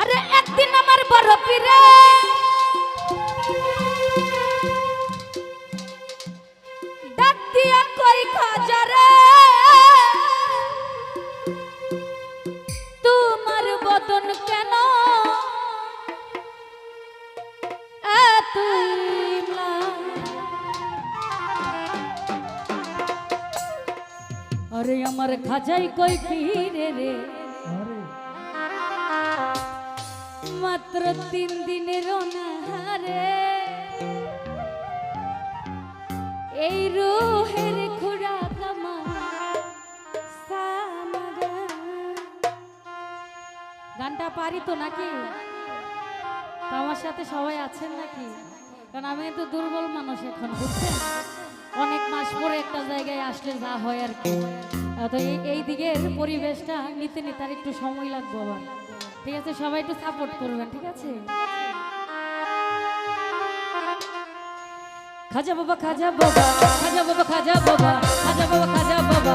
আরে একদিন আমার বড় পীরে। ডাক দিয়া কই খাজারে। তোমার বদন কেন? আরে আমার খাজাই কই পীরে রে? মাত্র তিন দিনের অনাহারে। এই রোহের খুড়া কামা গানটা পারি তো নাকি? আমার সাথে সবাই আছেন নাকি? কারণ আমি তো দুর্বল মানুষ এখন, বুঝছেন? অনেক মাস পরে একটা জায়গায় আসলে যা হয় আর কি। তো এই এই দিকের পরিবেশটা নিতে নিতে আর একটু সময় লাগবে আবার ঠিক আছে, সবাই একটু সাপোর্ট করবেন, ঠিক আছে? খাজা বাবা খাজা বাবা খাজা বাবা খাজা বাবা খাজা বাবা খাজা বাবা।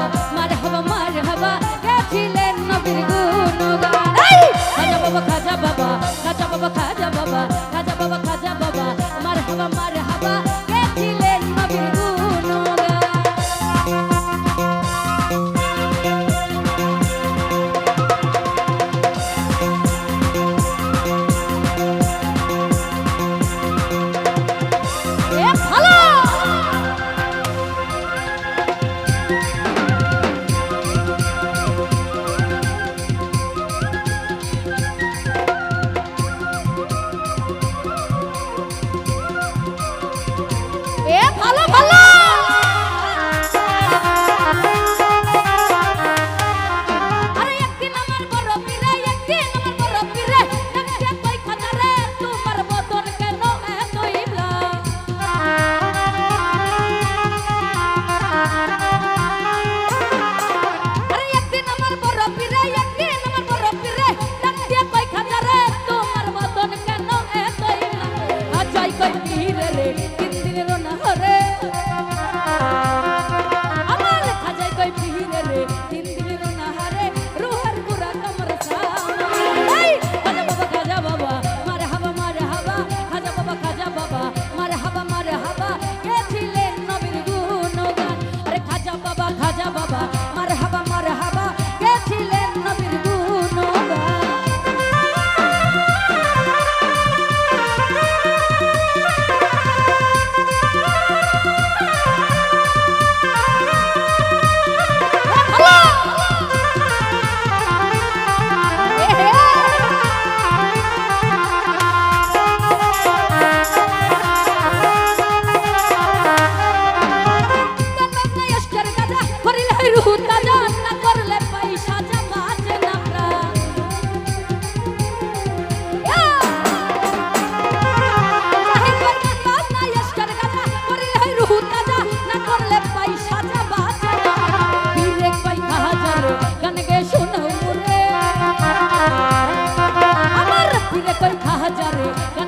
আমার ফিরে কই